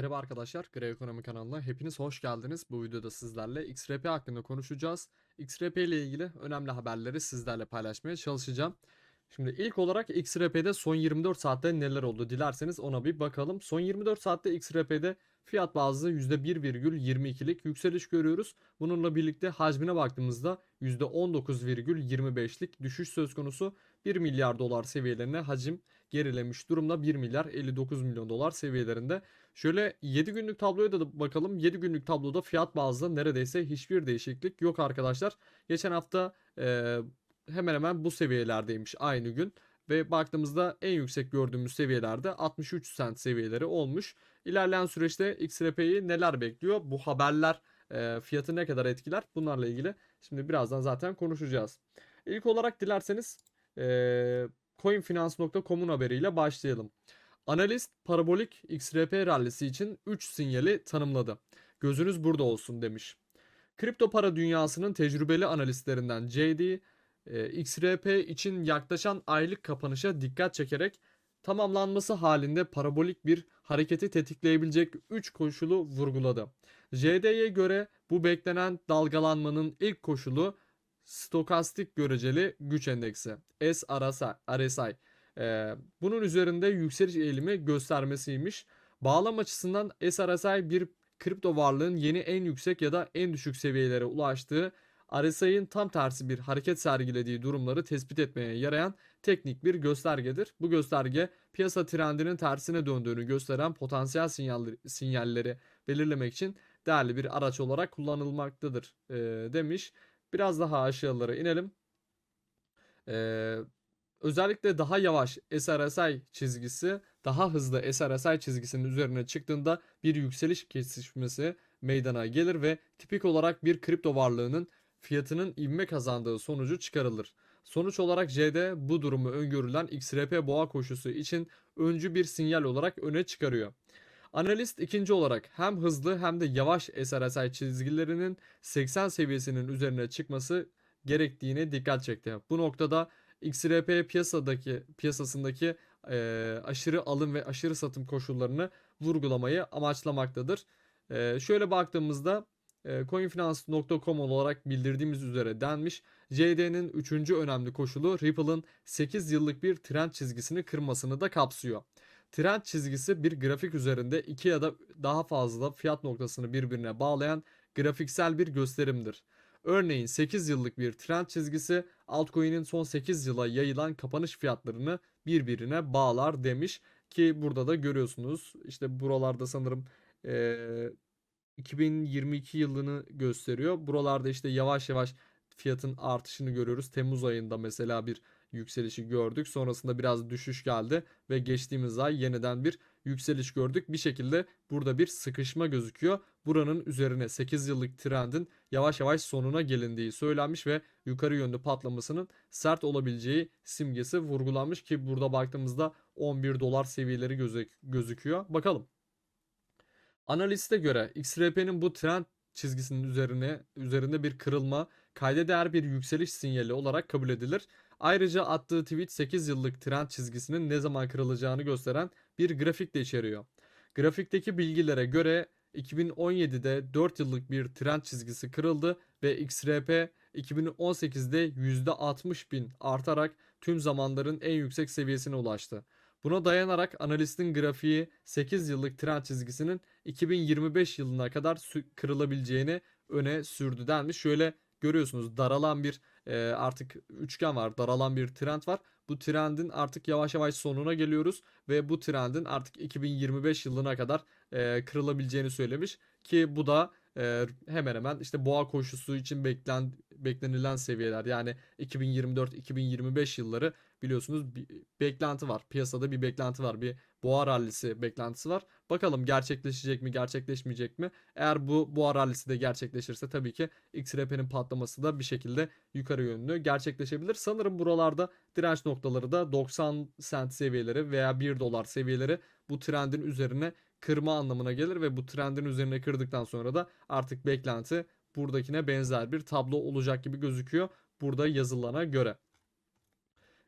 Merhaba arkadaşlar, Grey Ekonomi kanalına hepiniz hoş geldiniz. Bu videoda sizlerle XRP hakkında konuşacağız. XRP ile ilgili önemli haberleri sizlerle paylaşmaya çalışacağım. Şimdi ilk olarak XRP'de son 24 saatte neler oldu dilerseniz ona bir bakalım. Son 24 saatte XRP'de fiyat bazlı %1,22'lik yükseliş görüyoruz. Bununla birlikte hacmine baktığımızda %19,25'lik düşüş söz konusu. 1 milyar dolar seviyelerine hacim gerilemiş durumda 1 milyar 59 milyon dolar seviyelerinde. Şöyle 7 günlük tabloya da bakalım. 7 günlük tabloda fiyat bazlı neredeyse hiçbir değişiklik yok arkadaşlar. Geçen hafta e, hemen hemen bu seviyelerdeymiş aynı gün. Ve baktığımızda en yüksek gördüğümüz seviyelerde 63 cent seviyeleri olmuş. İlerleyen süreçte XRP'yi neler bekliyor? Bu haberler e, fiyatı ne kadar etkiler? Bunlarla ilgili şimdi birazdan zaten konuşacağız. İlk olarak dilerseniz e, coinfinance.com'un haberiyle başlayalım. Analist parabolik XRP rallisi için 3 sinyali tanımladı. Gözünüz burada olsun demiş. Kripto para dünyasının tecrübeli analistlerinden JD, XRP için yaklaşan aylık kapanışa dikkat çekerek tamamlanması halinde parabolik bir hareketi tetikleyebilecek 3 koşulu vurguladı. JD'ye göre bu beklenen dalgalanmanın ilk koşulu stokastik göreceli güç endeksi SRSI. RSI. Ee, bunun üzerinde yükseliş eğilimi göstermesiymiş. Bağlam açısından SRSI bir kripto varlığın yeni en yüksek ya da en düşük seviyelere ulaştığı RSI'nin tam tersi bir hareket sergilediği durumları tespit etmeye yarayan teknik bir göstergedir. Bu gösterge piyasa trendinin tersine döndüğünü gösteren potansiyel sinyalleri, sinyalleri belirlemek için değerli bir araç olarak kullanılmaktadır e, demiş. Biraz daha aşağılara inelim. Ee, özellikle daha yavaş SRSI çizgisi daha hızlı SRSI çizgisinin üzerine çıktığında bir yükseliş kesişmesi meydana gelir ve tipik olarak bir kripto varlığının fiyatının ivme kazandığı sonucu çıkarılır. Sonuç olarak JD bu durumu öngörülen XRP boğa koşusu için öncü bir sinyal olarak öne çıkarıyor. Analist ikinci olarak hem hızlı hem de yavaş SRSI çizgilerinin 80 seviyesinin üzerine çıkması gerektiğine dikkat çekti. Bu noktada XRP piyasadaki piyasasındaki e, aşırı alım ve aşırı satım koşullarını vurgulamayı amaçlamaktadır. E, şöyle baktığımızda e, coinfinance.com olarak bildirdiğimiz üzere denmiş. JD'nin üçüncü önemli koşulu Ripple'ın 8 yıllık bir trend çizgisini kırmasını da kapsıyor. Trend çizgisi bir grafik üzerinde iki ya da daha fazla fiyat noktasını birbirine bağlayan grafiksel bir gösterimdir. Örneğin 8 yıllık bir trend çizgisi altcoin'in son 8 yıla yayılan kapanış fiyatlarını birbirine bağlar demiş ki burada da görüyorsunuz işte buralarda sanırım ee, 2022 yılını gösteriyor. Buralarda işte yavaş yavaş fiyatın artışını görüyoruz. Temmuz ayında mesela bir yükselişi gördük. Sonrasında biraz düşüş geldi ve geçtiğimiz ay yeniden bir yükseliş gördük. Bir şekilde burada bir sıkışma gözüküyor. Buranın üzerine 8 yıllık trendin yavaş yavaş sonuna gelindiği söylenmiş ve yukarı yönlü patlamasının sert olabileceği simgesi vurgulanmış ki burada baktığımızda 11 dolar seviyeleri gözük gözüküyor. Bakalım. Analiste göre XRP'nin bu trend çizgisinin üzerine üzerinde bir kırılma kayda değer bir yükseliş sinyali olarak kabul edilir. Ayrıca attığı tweet 8 yıllık trend çizgisinin ne zaman kırılacağını gösteren bir grafik de içeriyor. Grafikteki bilgilere göre 2017'de 4 yıllık bir trend çizgisi kırıldı ve XRP 2018'de %60 bin artarak tüm zamanların en yüksek seviyesine ulaştı. Buna dayanarak analistin grafiği 8 yıllık trend çizgisinin 2025 yılına kadar kırılabileceğini öne sürdü denmiş. Şöyle görüyorsunuz daralan bir e, artık üçgen var, daralan bir trend var. Bu trendin artık yavaş yavaş sonuna geliyoruz ve bu trendin artık 2025 yılına kadar e, kırılabileceğini söylemiş ki bu da e, hemen hemen işte boğa koşusu için beklen beklenilen seviyeler yani 2024-2025 yılları biliyorsunuz bir beklenti var. Piyasada bir beklenti var. Bir boğa rallisi beklentisi var. Bakalım gerçekleşecek mi, gerçekleşmeyecek mi? Eğer bu boğa rallisi de gerçekleşirse tabii ki XRP'nin patlaması da bir şekilde yukarı yönlü gerçekleşebilir. Sanırım buralarda direnç noktaları da 90 sent seviyeleri veya 1 dolar seviyeleri bu trendin üzerine kırma anlamına gelir ve bu trendin üzerine kırdıktan sonra da artık beklenti buradakine benzer bir tablo olacak gibi gözüküyor burada yazılana göre.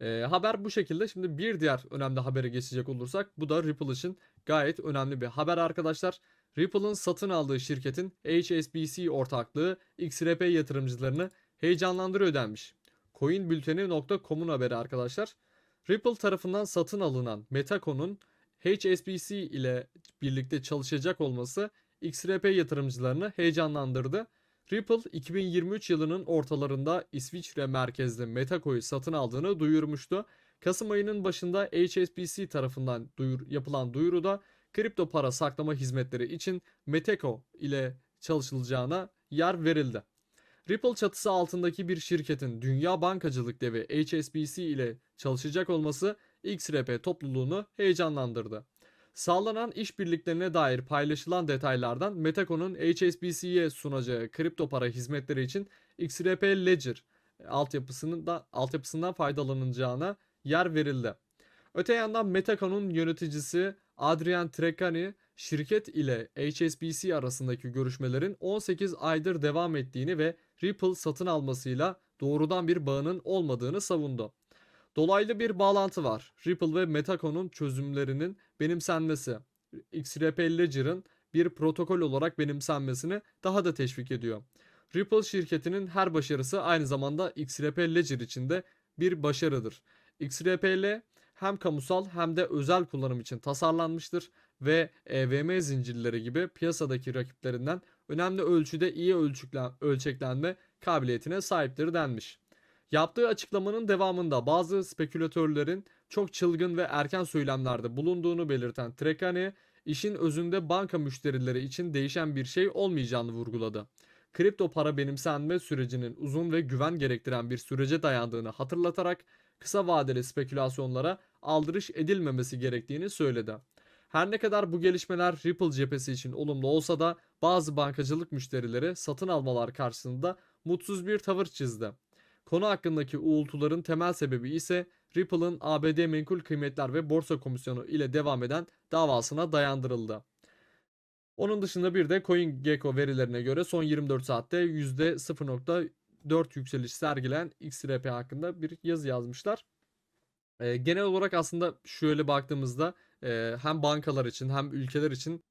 Ee, haber bu şekilde. Şimdi bir diğer önemli habere geçecek olursak bu da Ripple için gayet önemli bir haber arkadaşlar. Ripple'ın satın aldığı şirketin HSBC ortaklığı XRP yatırımcılarını heyecanlandırıyor denmiş. Coinbülteni.com'un haberi arkadaşlar. Ripple tarafından satın alınan Metacoin'un HSBC ile birlikte çalışacak olması XRP yatırımcılarını heyecanlandırdı. Ripple 2023 yılının ortalarında İsviçre merkezli Metacoin'i satın aldığını duyurmuştu. Kasım ayının başında HSBC tarafından duyur, yapılan duyuruda kripto para saklama hizmetleri için Metaco ile çalışılacağına yer verildi. Ripple çatısı altındaki bir şirketin dünya bankacılık devi HSBC ile çalışacak olması XRP topluluğunu heyecanlandırdı. Sağlanan işbirliklerine dair paylaşılan detaylardan Metaco'nun HSBC'ye sunacağı kripto para hizmetleri için XRP Ledger altyapısının da altyapısından faydalanılacağına yer verildi. Öte yandan Metaco'nun yöneticisi Adrian Treccani şirket ile HSBC arasındaki görüşmelerin 18 aydır devam ettiğini ve Ripple satın almasıyla doğrudan bir bağının olmadığını savundu. Dolaylı bir bağlantı var. Ripple ve Metaco'nun çözümlerinin benimsenmesi, XRP Ledger'ın bir protokol olarak benimsenmesini daha da teşvik ediyor. Ripple şirketinin her başarısı aynı zamanda XRP Ledger için de bir başarıdır. XRPL hem kamusal hem de özel kullanım için tasarlanmıştır ve EVM zincirleri gibi piyasadaki rakiplerinden önemli ölçüde iyi ölçüklen- ölçeklenme kabiliyetine sahiptir denmiş. Yaptığı açıklamanın devamında bazı spekülatörlerin çok çılgın ve erken söylemlerde bulunduğunu belirten Trekani, işin özünde banka müşterileri için değişen bir şey olmayacağını vurguladı. Kripto para benimsenme sürecinin uzun ve güven gerektiren bir sürece dayandığını hatırlatarak kısa vadeli spekülasyonlara aldırış edilmemesi gerektiğini söyledi. Her ne kadar bu gelişmeler Ripple cephesi için olumlu olsa da bazı bankacılık müşterileri satın almalar karşısında mutsuz bir tavır çizdi. Konu hakkındaki uğultuların temel sebebi ise Ripple'ın ABD Menkul Kıymetler ve Borsa Komisyonu ile devam eden davasına dayandırıldı. Onun dışında bir de CoinGecko verilerine göre son 24 saatte %0.4 yükseliş sergilen XRP hakkında bir yazı yazmışlar. Ee, genel olarak aslında şöyle baktığımızda e, hem bankalar için hem ülkeler için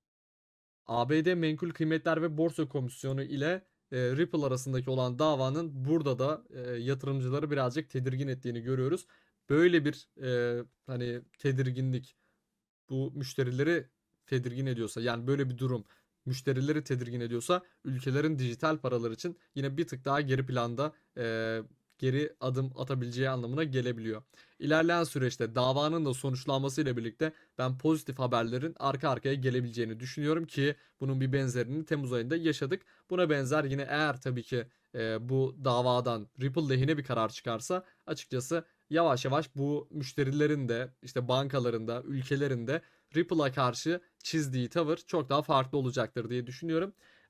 ABD Menkul Kıymetler ve Borsa Komisyonu ile e, Ripple arasındaki olan davanın burada da e, yatırımcıları birazcık tedirgin ettiğini görüyoruz. Böyle bir e, hani tedirginlik bu müşterileri tedirgin ediyorsa yani böyle bir durum müşterileri tedirgin ediyorsa ülkelerin dijital paralar için yine bir tık daha geri planda e, geri adım atabileceği anlamına gelebiliyor. İlerleyen süreçte davanın da sonuçlanmasıyla birlikte ben pozitif haberlerin arka arkaya gelebileceğini düşünüyorum ki bunun bir benzerini Temmuz ayında yaşadık. Buna benzer yine eğer tabii ki e, bu davadan Ripple lehine bir karar çıkarsa açıkçası yavaş yavaş bu müşterilerin de işte bankaların da ülkelerin de Ripple'a karşı çizdiği tavır çok daha farklı olacaktır diye düşünüyorum.